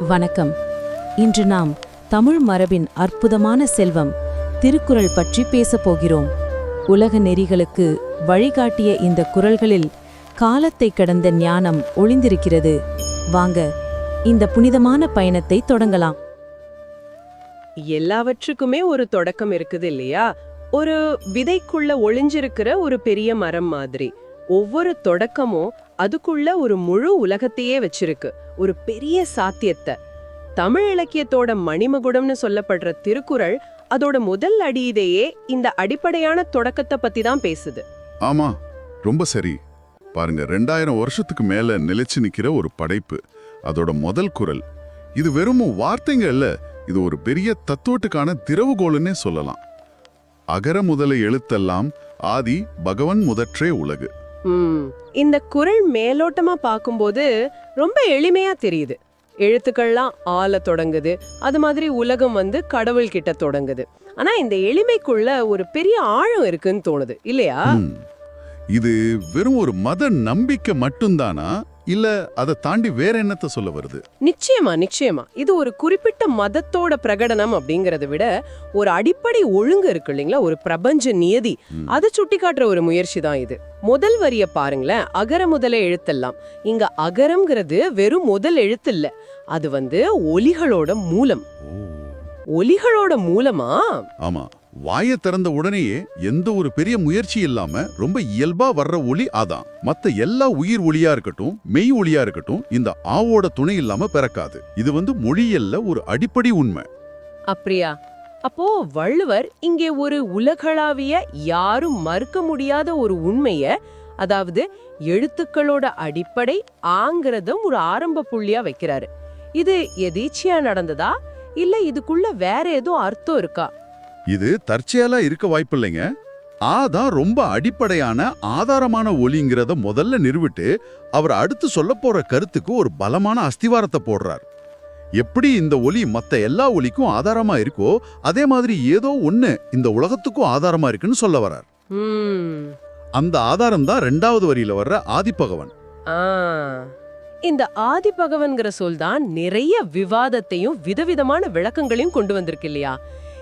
வணக்கம். இன்று நாம் தமிழ் மரபின் அற்புதமான செல்வம் திருக்குறள் பற்றி பேசப் போகிறோம். உலக நெறிகளுக்கு வழிகாட்டிய இந்த குறள்களில் காலத்தை கடந்த ஞானம் ஒளிந்திருக்கிறது. வாங்க இந்த புனிதமான பயணத்தை தொடங்கலாம். எல்லாவற்றுக்குமே ஒரு தொடக்கம் இருக்குது இல்லையா? ஒரு விதைக்குள்ள ஒளிஞ்சிருக்கிற ஒரு பெரிய மரம் மாதிரி. ஒவ்வொரு தொடக்கமும் அதுக்குள்ள ஒரு முழு உலகத்தையே வச்சிருக்கு. ஒரு பெரிய சாத்தியத்தை. தமிழ் இலக்கியத்தோட மணிமகுடம்னு சொல்லப்படுற திருக்குறள் அதோட முதல் அடியிலேயே இந்த அடிப்படையான தொடக்கத்தை பத்தி தான் பேசுது. ஆமா ரொம்ப சரி. பாருங்க ரெண்டாயிரம் வருஷத்துக்கு மேல நிலைச்சு நிக்கிற ஒரு படைப்பு அதோட முதல் குரல். இது வெறும் வார்த்தைங்க இல்ல இது ஒரு பெரிய தத்துவத்துக்கான திறவுகோலுன்னே சொல்லலாம். அகர முதல எழுத்தெல்லாம் ஆதி பகவன் முதற்றே உலகு. இந்த குறள் மேலோட்டமா பார்க்கும்போது ரொம்ப எளிமையா தெரியுது. எழுத்துக்கள்லாம் ஆல தொடங்குது. அது மாதிரி உலகம் வந்து கடவுள் கிட்ட தொடங்குது. ஆனா இந்த எளிமைக்குள்ள ஒரு பெரிய ஆழம் இருக்குன்னு தோணுது. இல்லையா. இது வெறும் ஒரு மத நம்பிக்கை மட்டும்தானா? இல்ல அதை தாண்டி வேற என்னத்த சொல்ல வருது? நிச்சயமா நிச்சயமா. இது ஒரு குறிப்பிட்ட மதத்தோட பிரகடனம் அப்படிங்கறத விட ஒரு அடிப்படை ஒழுங்கு இருக்கு இல்லைங்களா? ஒரு பிரபஞ்ச நியதி. அதை சுட்டி காட்டுற ஒரு முயற்சி தான் இது. முதல் வரிய பாருங்களேன் அகர முதல எழுத்தெல்லாம். இங்க அகரம்ங்கிறது வெறும் முதல் எழுத்து இல்ல அது வந்து ஒலிகளோட மூலம். ஒலிகளோட மூலமா? ஆமா. வாயை திறந்த உடனேயே எந்த ஒரு பெரிய முயற்சி இல்லாம ரொம்ப இயல்பா வர்ற ஒளி அதான். மத்த எல்லா உயிர் ஒளியா இருக்கட்டும் மெய் ஒளியா இருக்கட்டும் இந்த ஆவோட துணை இல்லாம பிறக்காது. இது வந்து மொழியல்ல ஒரு அடிப்படை உண்மை. அப்படியா அப்போ வள்ளுவர் இங்கே ஒரு உலகளாவிய யாரும் மறுக்க முடியாத ஒரு உண்மைய அதாவது எழுத்துக்களோட அடிப்படை ஆங்கிறதும் ஒரு ஆரம்ப புள்ளியா வைக்கிறாரு. இது எதேச்சியா நடந்ததா? இல்ல இதுக்குள்ள வேற ஏதோ அர்த்தம் இருக்கா? இது தற்செயலா இருக்க வாய்ப்பில்லைங்க. ஆ தான் ரொம்ப அடிப்படையான ஆதாரமான ஒலிங்கிறத முதல்ல நிறுவிட்டு அவர் அடுத்து சொல்ல போற கருத்துக்கு ஒரு பலமான அஸ்திவாரத்தை போடுறார். எப்படி இந்த ஒலி மத்த எல்லா ஒலிக்கும் ஆதாரமா இருக்கோ அதே மாதிரி ஏதோ ஒண்ணு இந்த உலகத்துக்கும் ஆதாரமா இருக்குன்னு சொல்ல வரார் ம். அந்த ஆதாரம் தான் ரெண்டாவது வரியில வர்ற ஆதிப்பகவன் ஆ. இந்த ஆதிபகவன்கிற சொல் தான் நிறைய விவாதத்தையும் விதவிதமான விளக்கங்களையும் கொண்டு வந்திருக்கு இல்லையா?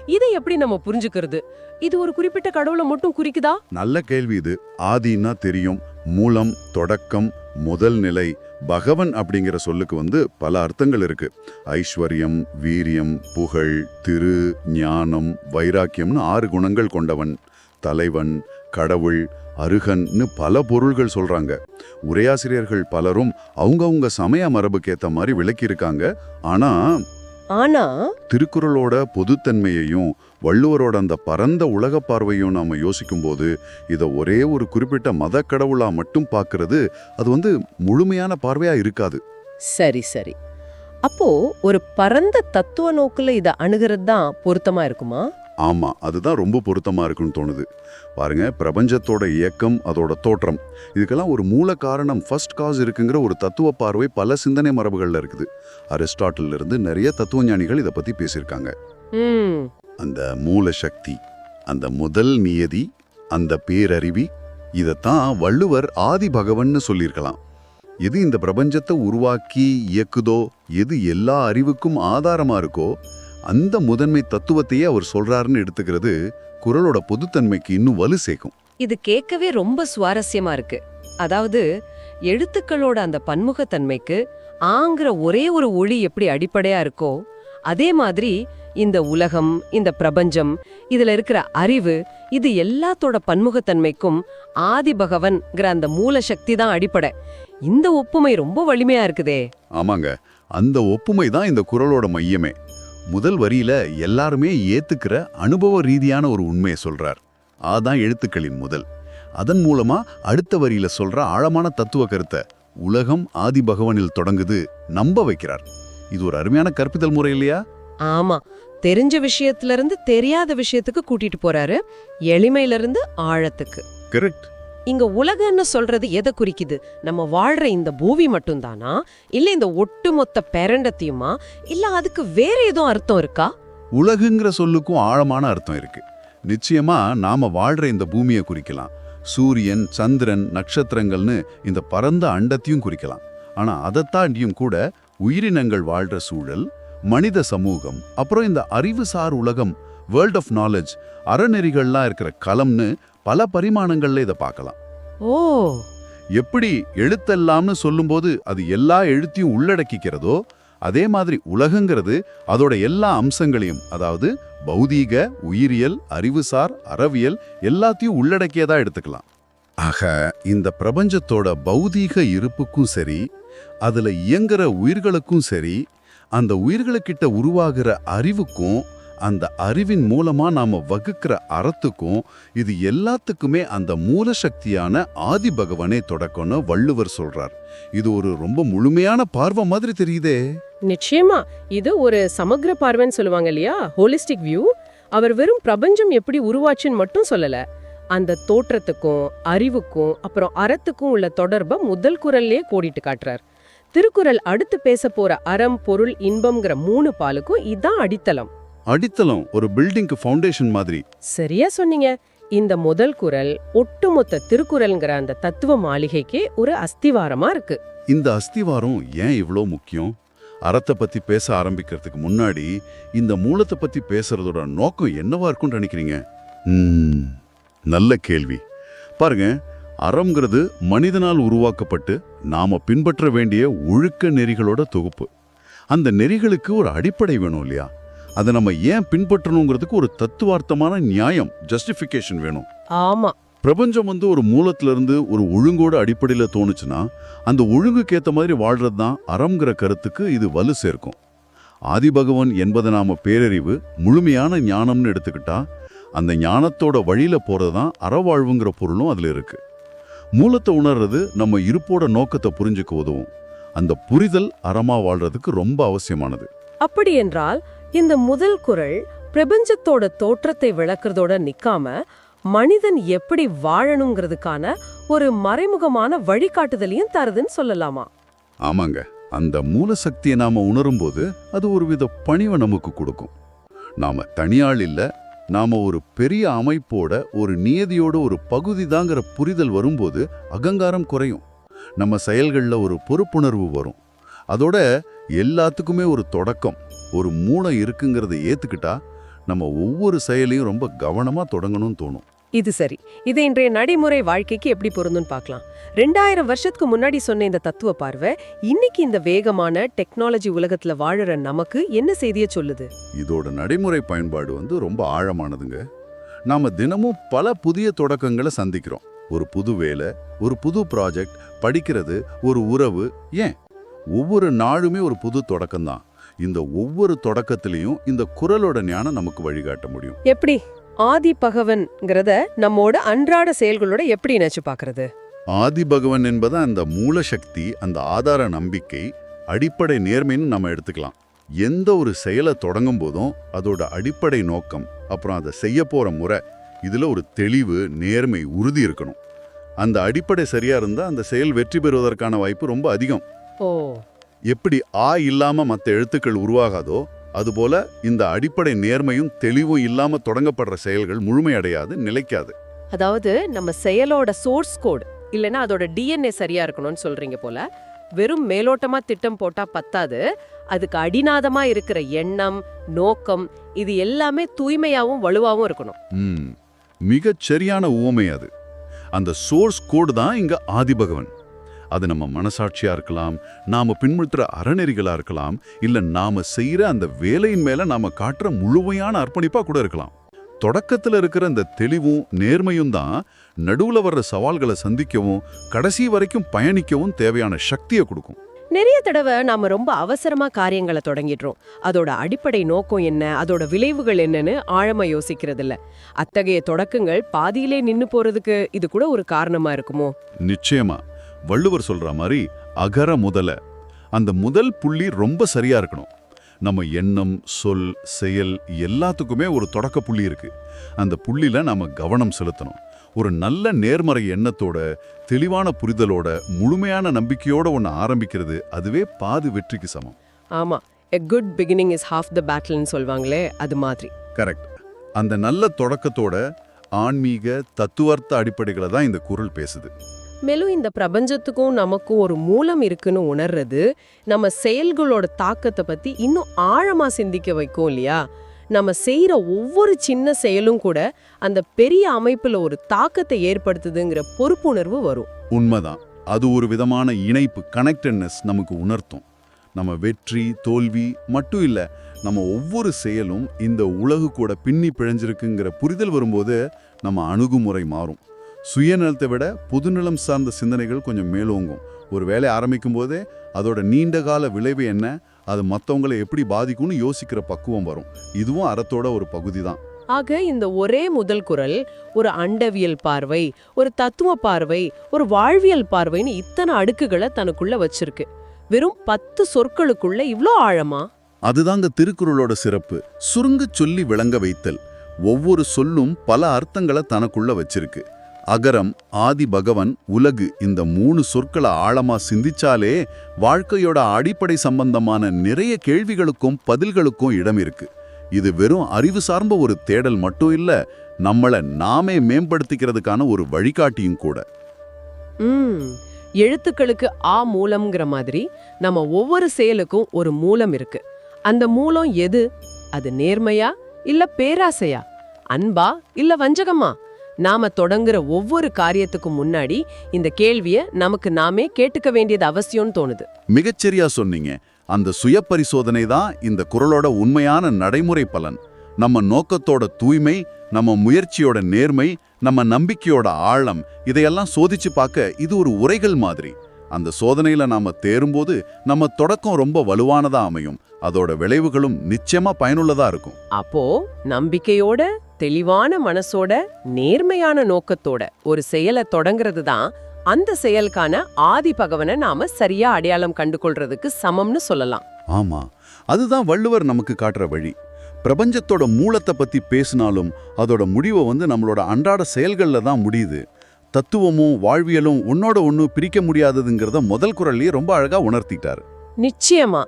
இதை எப்படி நம்ம புரிஞ்சுக்கிறது? இது ஒரு குறிப்பிட்ட கடவுளை மட்டும் குறிக்குதா? நல்ல கேள்வி இது. ஆதின்னா தெரியும். மூலம் தொடக்கம் முதல் நிலை. பகவன் அப்படிங்கிற சொல்லுக்கு வந்து பல அர்த்தங்கள் இருக்கு. ஐஸ்வர்யம் வீரியம் புகழ் திரு ஞானம் வைராக்கியம்னு ஆறு குணங்கள் கொண்டவன். தலைவன் கடவுள் அருகன்னு பல பொருள்கள் சொல்றாங்க. உரையாசிரியர்கள் பலரும் அவங்கவுங்க சமய மரபுக்கேற்ற மாதிரி விளக்கியிருக்காங்க. ஆனா ஆனா திருக்குறளோட பொதுத்தன்மையையும் வள்ளுவரோட அந்த பரந்த உலக பார்வையும் நாம யோசிக்கும்போது இதை ஒரே ஒரு குறிப்பிட்ட மத கடவுளா மட்டும் பார்க்கிறது அது வந்து முழுமையான பார்வையா இருக்காது. சரி சரி. அப்போ ஒரு பரந்த தத்துவ நோக்குல இத அணுகிறது தான் பொருத்தமா இருக்குமா? ஆமா அதுதான் ரொம்ப பொருத்தமா இருக்குன்னு தோணுது. பாருங்க பிரபஞ்சத்தோட இயக்கம் அதோட தோற்றம். இதுக்கெல்லாம் ஒரு மூல காரணம் ஃபர்ஸ்ட் காஸ் இருக்குங்கிற ஒரு தத்துவ பார்வை பல சிந்தனை மரபுகள்ல இருக்குது. அரிஸ்டாட்டில் இருந்து நிறைய தத்துவ ஞானிகள் இதை பத்தி பேசியிருக்காங்க. அந்த மூல சக்தி அந்த முதல் நியதி அந்த பேரறிவி இதைத்தான் வள்ளுவர் ஆதி பகவன்னு சொல்லியிருக்கலாம். எது இந்த பிரபஞ்சத்தை உருவாக்கி இயக்குதோ எது எல்லா அறிவுக்கும் ஆதாரமா இருக்கோ அந்த முதன்மை தத்துவத்தையே அவர் சொல்றாருன்னு எடுத்துக்கிறது குரலோட பொதுத்தன்மைக்கு இன்னும் வலு சேர்க்கும். இது கேட்கவே ரொம்ப சுவாரஸ்யமா இருக்கு. அதாவது எழுத்துக்களோட அந்த பன்முகத்தன்மைக்கு ஆங்கிற ஒரே ஒரு ஒளி எப்படி அடிப்படையா இருக்கோ அதே மாதிரி இந்த உலகம் இந்த பிரபஞ்சம் இதுல இருக்கிற அறிவு இது எல்லாத்தோட பன்முகத்தன்மைக்கும் ஆதி பகவன்கிற அந்த மூல சக்தி தான் அடிப்படை. இந்த ஒப்புமை ரொம்ப வலிமையா இருக்குதே. ஆமாங்க. அந்த ஒப்புமை தான் இந்த குரலோட மையமே. முதல் வரியில எல்லாருமே ஏத்துக்கிற அனுபவ ரீதியான ஒரு உண்மையை சொல்றார். அதான் எழுத்துக்களின் முதல். அதன் மூலமா அடுத்த வரியில சொல்ற ஆழமான தத்துவ கருத்தை உலகம் ஆதி பகவனில் தொடங்குது நம்ப வைக்கிறார். இது ஒரு அருமையான கற்பித்தல் முறை இல்லையா? ஆமா. தெரிஞ்ச விஷயத்துல இருந்து தெரியாத விஷயத்துக்கு கூட்டிட்டு போறாரு. எளிமையில இருந்து ஆழத்துக்கு. கரெக்ட் இங்க உலகன்னு சொல்றது எதை குறிக்குது? நம்ம வாழ்ற இந்த பூமி மட்டும்தானா? இல்ல இந்த ஒட்டுமொத்த பேரண்டத்தையுமா இல்ல அதுக்கு வேற எதுவும் அர்த்தம் இருக்கா? உலகுங்கிற சொல்லுக்கும் ஆழமான அர்த்தம் இருக்கு. நிச்சயமா நாம வாழ்ற இந்த பூமியை குறிக்கலாம். சூரியன் சந்திரன் நட்சத்திரங்கள்னு இந்த பரந்த அண்டத்தையும் குறிக்கலாம். ஆனா அதைத்தாண்டியும் கூட உயிரினங்கள் வாழ்ற சூழல் மனித சமூகம் அப்புறம் இந்த அறிவுசார் உலகம் வேர்ல்ட் ஆஃப் நாலேஜ் அறநெறிகள்லாம் இருக்கிற களம்னு பல பரிமாணங்கள்ல இதை பார்க்கலாம் ஓ. எப்படி எழுத்தெல்லாம்னு சொல்லும்போது அது எல்லா எழுத்தையும் உள்ளடக்கிக்கிறதோ அதே மாதிரி உலகங்கிறது அதோட எல்லா அம்சங்களையும் அதாவது பௌதீக உயிரியல் அறிவுசார் அறவியல் எல்லாத்தையும் உள்ளடக்கியதா எடுத்துக்கலாம். ஆக இந்த பிரபஞ்சத்தோட பௌதீக இருப்புக்கும் சரி அதுல இயங்குற உயிர்களுக்கும் சரி அந்த உயிர்களுக்கிட்ட உருவாகிற அறிவுக்கும் அந்த அறிவின் மூலமா நாம வகுக்கிற அறத்துக்கும் இது எல்லாத்துக்குமே அந்த மூல சக்தியான ஆதி பகவானே தொடக்கம்னு வள்ளுவர் சொல்றார். இது ஒரு ரொம்ப முழுமையான பார்வை மாதிரி தெரியுதே. நிச்சயமா. இது ஒரு சமகிர பார்வைன்னு சொல்லுவாங்க இல்லையா? Holistic view. அவர் வெறும் பிரபஞ்சம் எப்படி உருவாச்சுன்னு மட்டும் சொல்லல. அந்த தோற்றத்துக்கும் அறிவுக்கும் அப்புறம் அறத்துக்கும் உள்ள தொடர்பை முதல் குரல்லே கோடிட்டு காட்டுறார். திருக்குறள் அடுத்து பேச போற அறம் பொருள் இன்பம்ங்கிற மூணு பாலுக்கும் இதான் அடித்தளம். அடித்தளம் ஒரு பில்டிங்க்கு ஃபவுண்டேஷன் மாதிரி. சரியா சொன்னீங்க. இந்த முதல் குரல் ஒட்டுமொத்த திருக்குறள்ங்கிற அந்த தத்துவ மாளிகைக்கே ஒரு அஸ்திவாரமா இருக்கு. இந்த அஸ்திவாரம் ஏன் இவ்ளோ முக்கியம்? அறத்தை பத்தி பேச ஆரம்பிக்கிறதுக்கு முன்னாடி இந்த மூலத்தை பத்தி பேசுறதோட நோக்கம் என்னவா இருக்கும்னு நினைக்கிறீங்க? நல்ல கேள்வி. பாருங்க அறம்ங்கிறது மனிதனால் உருவாக்கப்பட்டு நாம பின்பற்ற வேண்டிய ஒழுக்க நெறிகளோட தொகுப்பு. அந்த நெறிகளுக்கு ஒரு அடிப்படை வேணும் இல்லையா? அதை நம்ம ஏன் பின்பற்றணுங்கிறதுக்கு ஒரு தத்துவார்த்தமான நியாயம் ஜஸ்டிஃபிகேஷன் வேணும். ஆமா. பிரபஞ்சம் வந்து ஒரு மூலத்துல இருந்து ஒரு ஒழுங்கோட அடிப்படையில தோணுச்சுன்னா அந்த ஒழுங்குக்கு ஏத்த மாதிரி வாழ்றது தான் அறம்ங்கிற கருத்துக்கு இது வலு சேர்க்கும். ஆதிபகவன் என்பதை நாம பேரறிவு முழுமையான ஞானம்னு எடுத்துக்கிட்டா அந்த ஞானத்தோட வழியில போறது தான் அறவாழ்வுங்கிற பொருளும் அதுல இருக்கு. மூலத்தை உணர்றது நம்ம இருப்போட நோக்கத்தை புரிஞ்சுக்க உதவும். அந்த புரிதல் அறமா வாழ்றதுக்கு ரொம்ப அவசியமானது. அப்படி என்றால் இந்த முதல் குரல் பிரபஞ்சத்தோட தோற்றத்தை விளக்குறதோட நிக்காம மனிதன் எப்படி வாழணுங்கிறதுக்கான ஒரு மறைமுகமான வழிகாட்டுதலையும் தருதுன்னு சொல்லலாமா? ஆமாங்க. அந்த மூல சக்தியை நாம உணரும்போது அது ஒரு வித பணிவை நமக்கு கொடுக்கும். நாம தனியாள் இல்ல நாம ஒரு பெரிய அமைப்போட ஒரு நியதியோட ஒரு பகுதி தாங்கிற புரிதல் வரும்போது அகங்காரம் குறையும். நம்ம செயல்களில் ஒரு பொறுப்புணர்வு வரும். அதோட எல்லாத்துக்குமே ஒரு தொடக்கம். ஒரு மூளை இருக்குங்கிறத ஏத்துக்கிட்டா நம்ம ஒவ்வொரு செயலையும் ரொம்ப கவனமா தொடங்கணும்னு தோணும். இது சரி. இது இன்றைய நடைமுறை வாழ்க்கைக்கு எப்படி பொருந்தும்னு பார்க்கலாம். ரெண்டாயிரம் வருஷத்துக்கு முன்னாடி சொன்ன இந்த தத்துவ பார்வை இன்னைக்கு இந்த வேகமான டெக்னாலஜி உலகத்துல வாழற நமக்கு என்ன செய்திய சொல்லுது? இதோட நடைமுறை பயன்பாடு வந்து ரொம்ப ஆழமானதுங்க. நாம தினமும் பல புதிய தொடக்கங்களை சந்திக்கிறோம். ஒரு புது வேலை ஒரு புது ப்ராஜெக்ட் படிக்கிறது ஒரு உறவு ஏன்? ஒவ்வொரு நாளுமே ஒரு புது தொடக்கம்தான். இந்த ஒவ்வொரு தொடக்கத்திலையும் இந்த குரலோட ஞானம் நமக்கு வழிகாட்ட முடியும். எப்படி? ஆதி பகவன்ங்கிறத நம்மோட அன்றாட செயல்களோட எப்படி இணைச்சு பாக்குறது ஆதி பகவன் என்பது அந்த மூல சக்தி அந்த ஆதார நம்பிக்கை அடிப்படை நேர்மைன்னு நம்ம எடுத்துக்கலாம். எந்த ஒரு செயலை தொடங்கும் போதும் அதோட அடிப்படை நோக்கம் அப்புறம் அதை செய்ய போற முறை இதுல ஒரு தெளிவு நேர்மை உறுதி இருக்கணும். அந்த அடிப்படை சரியா இருந்தா அந்த செயல் வெற்றி பெறுவதற்கான வாய்ப்பு ரொம்ப அதிகம். ஓ. எப்படி ஆ இல்லாம மற்ற எழுத்துக்கள் உருவாகாதோ அதுபோல இந்த அடிப்படை நேர்மையும் தெளிவும் இல்லாம தொடங்கப்படுற செயல்கள் முழுமையடையாது நிலைக்காது. அதாவது நம்ம செயலோட சோர்ஸ் கோட் இல்லனா அதோட டிஎன்ஏ சரியா இருக்கணும்னு சொல்றீங்க போல வெறும் மேலோட்டமா திட்டம் போட்டா பத்தாது அதுக்கு அடிநாதமா இருக்கிற எண்ணம் நோக்கம் இது எல்லாமே தூய்மையாவும் வலுவாவும் இருக்கணும். ம் மிகச் சரியான உவமை அது. அந்த சோர்ஸ் கோடு தான் இங்க ஆதிபகவன். அது நம்ம மனசாட்சியா இருக்கலாம் நாம பின்பற்றுற அறநெறிகளா இருக்கலாம் இல்ல நாம செய்யற அந்த வேலையின் மேல நாம காட்டுற முழுமையான அர்ப்பணிப்பா கூட இருக்கலாம். தொடக்கத்துல இருக்கிற அந்த தெளிவும் நேர்மையும் தான் நடுவுல வர்ற சவால்களை சந்திக்கவும் கடைசி வரைக்கும் பயணிக்கவும் தேவையான சக்தியை கொடுக்கும். நிறைய தடவை நாம ரொம்ப அவசரமா காரியங்களை தொடங்கிடுறோம். அதோட அடிப்படை நோக்கம் என்ன அதோட விளைவுகள் என்னன்னு ஆழமா யோசிக்கிறது இல்ல அத்தகைய தொடக்கங்கள் பாதியிலே நின்னு போறதுக்கு இது கூட ஒரு காரணமா இருக்குமோ? நிச்சயமா. வள்ளுவர் சொல்ற மாதிரி அகர முதல. அந்த முதல் புள்ளி ரொம்ப சரியா இருக்கணும். நம்ம எண்ணம் சொல் செயல் எல்லாத்துக்குமே ஒரு தொடக்க புள்ளி இருக்கு. அந்த புள்ளில நாம கவனம் செலுத்தணும். ஒரு நல்ல நேர்மறை எண்ணத்தோட தெளிவான புரிதலோட முழுமையான நம்பிக்கையோட ஒன்று ஆரம்பிக்கிறது அதுவே பாதி வெற்றிக்கு சமம். ஆமா. A good beginning is half the பேட்டில்னு சொல்வாங்களே அது மாதிரி. கரெக்ட் அந்த நல்ல தொடக்கத்தோட ஆன்மீக தத்துவார்த்த அடிப்படைகளை தான் இந்த குரல் பேசுது. மேலும் இந்த பிரபஞ்சத்துக்கும் நமக்கும் ஒரு மூலம் இருக்குன்னு உணர்றது நம்ம செயல்களோட தாக்கத்தை பத்தி இன்னும் ஆழமா சிந்திக்க வைக்கும் இல்லையா? நம்ம செய்யற ஒவ்வொரு சின்ன செயலும் கூட அந்த பெரிய அமைப்புல ஒரு தாக்கத்தை ஏற்படுத்துதுங்கிற பொறுப்புணர்வு வரும். உண்மைதான். அது ஒரு விதமான இணைப்பு கனெக்டட்னஸ் நமக்கு உணர்த்தும். நம்ம வெற்றி தோல்வி மட்டும் இல்லை நம்ம ஒவ்வொரு செயலும் இந்த உலகு கூட பின்னி பிழைஞ்சிருக்குங்கிற புரிதல் வரும்போது நம்ம அணுகுமுறை மாறும். சுயநலத்தை விட பொதுநலம் சார்ந்த சிந்தனைகள் கொஞ்சம் மேலோங்கும். ஒரு வேலை ஆரம்பிக்கும் போதே அதோட நீண்ட கால விளைவு என்ன அது மற்றவங்களை எப்படி பாதிக்கும்னு யோசிக்கிற பக்குவம் வரும். இதுவும் அறத்தோட ஒரு பகுதி தான் ஆக இந்த ஒரே முதல் குரல் ஒரு அண்டவியல் பார்வை ஒரு தத்துவ பார்வை ஒரு வாழ்வியல் பார்வைன்னு இத்தனை அடுக்குகளை தனக்குள்ள வச்சிருக்கு. வெறும் பத்து சொற்களுக்குள்ள இவ்ளோ ஆழமா? அதுதாங்க திருக்குறளோட சிறப்பு. சுருங்கச் சொல்லி விளங்க வைத்தல். ஒவ்வொரு சொல்லும் பல அர்த்தங்களை தனக்குள்ள வச்சிருக்கு. அகரம் ஆதி பகவன் உலகு இந்த மூணு சொற்களை ஆழமா சிந்திச்சாலே வாழ்க்கையோட அடிப்படை சம்பந்தமான நிறைய கேள்விகளுக்கும் பதில்களுக்கும் இடம் இருக்கு. இது வெறும் அறிவு சார்ந்த ஒரு தேடல் மட்டும் இல்ல நம்மளை நாமே மேம்படுத்திக்கிறதுக்கான ஒரு வழிகாட்டியும் கூட. எழுத்துக்களுக்கு ஆ மூலம்ங்கிற மாதிரி நம்ம ஒவ்வொரு செயலுக்கும் ஒரு மூலம் இருக்கு. அந்த மூலம் எது? அது நேர்மையா இல்ல பேராசையா? அன்பா இல்ல வஞ்சகமா? நாம தொடங்குற ஒவ்வொரு காரியத்துக்கும் முன்னாடி இந்த கேள்விய நமக்கு நாமே கேட்டுக்க வேண்டியது அவசியம்னு தோணுது. மிகச்சரியா சொன்னீங்க. அந்த சுய பரிசோதனை தான் இந்த குரலோட உண்மையான நடைமுறை பலன். நம்ம நோக்கத்தோட தூய்மை நம்ம முயற்சியோட நேர்மை நம்ம நம்பிக்கையோட ஆழம் இதையெல்லாம் சோதிச்சு பார்க்க இது ஒரு உரைகள் மாதிரி. அந்த சோதனையில நாம தேரும்போது நம்ம தொடக்கம் ரொம்ப வலுவானதா அமையும். அதோட விளைவுகளும் நிச்சயமா பயனுள்ளதா இருக்கும். அப்போ நம்பிக்கையோட தெளிவான மனசோட நேர்மையான நோக்கத்தோட ஒரு செயலை தொடங்குறது தான் அந்த செயலுக்கான ஆதி பகவனை நாம சரியா அடையாளம் கண்டு கொள்றதுக்கு சமம்னு சொல்லலாம். ஆமா. அதுதான் வள்ளுவர் நமக்கு காட்டுற வழி. பிரபஞ்சத்தோட மூலத்தை பத்தி பேசினாலும் அதோட முடிவை வந்து நம்மளோட அன்றாட செயல்கள்ல தான் முடியுது. தத்துவமும் வாழ்வியலும் உன்னோட ஒண்ணு பிரிக்க முடியாததுங்கிறத முதல் குரல்லயே ரொம்ப அழகா உணர்த்திட்டார். நிச்சயமா.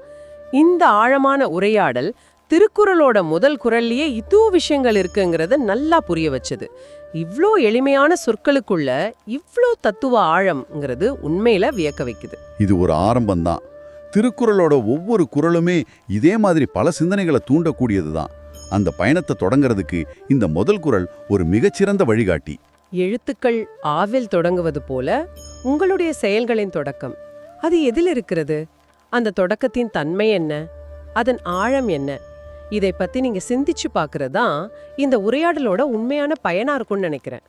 இந்த ஆழமான உரையாடல் திருக்குறளோட முதல் குரல்லையே இதோ விஷயங்கள் இருக்குங்கிறத நல்லா புரிய வச்சது. இவ்ளோ எளிமையான சொற்களுக்குள்ள இவ்ளோ தத்துவ ஆழம்ங்கிறது உண்மையில வியக்க வைக்குது. இது ஒரு ஆரம்பம்தான். திருக்குறளோட ஒவ்வொரு குறளுமே இதே மாதிரி பல சிந்தனைகளை தூண்டக்கூடியதுதான். அந்த பயணத்தை தொடங்குறதுக்கு இந்த முதல் குறள் ஒரு மிகச்சிறந்த வழிகாட்டி. எழுத்துக்கள் ஆவில் தொடங்குவது போல உங்களுடைய செயல்களின் தொடக்கம். அது எதில் இருக்கிறது? அந்த தொடக்கத்தின் தன்மை என்ன? அதன் ஆழம் என்ன? இதை பத்தி நீங்க சிந்திச்சு பாக்குறதா தான் இந்த உரையாடலோட உண்மையான பயனா இருக்கும்னு நினைக்கிறேன்.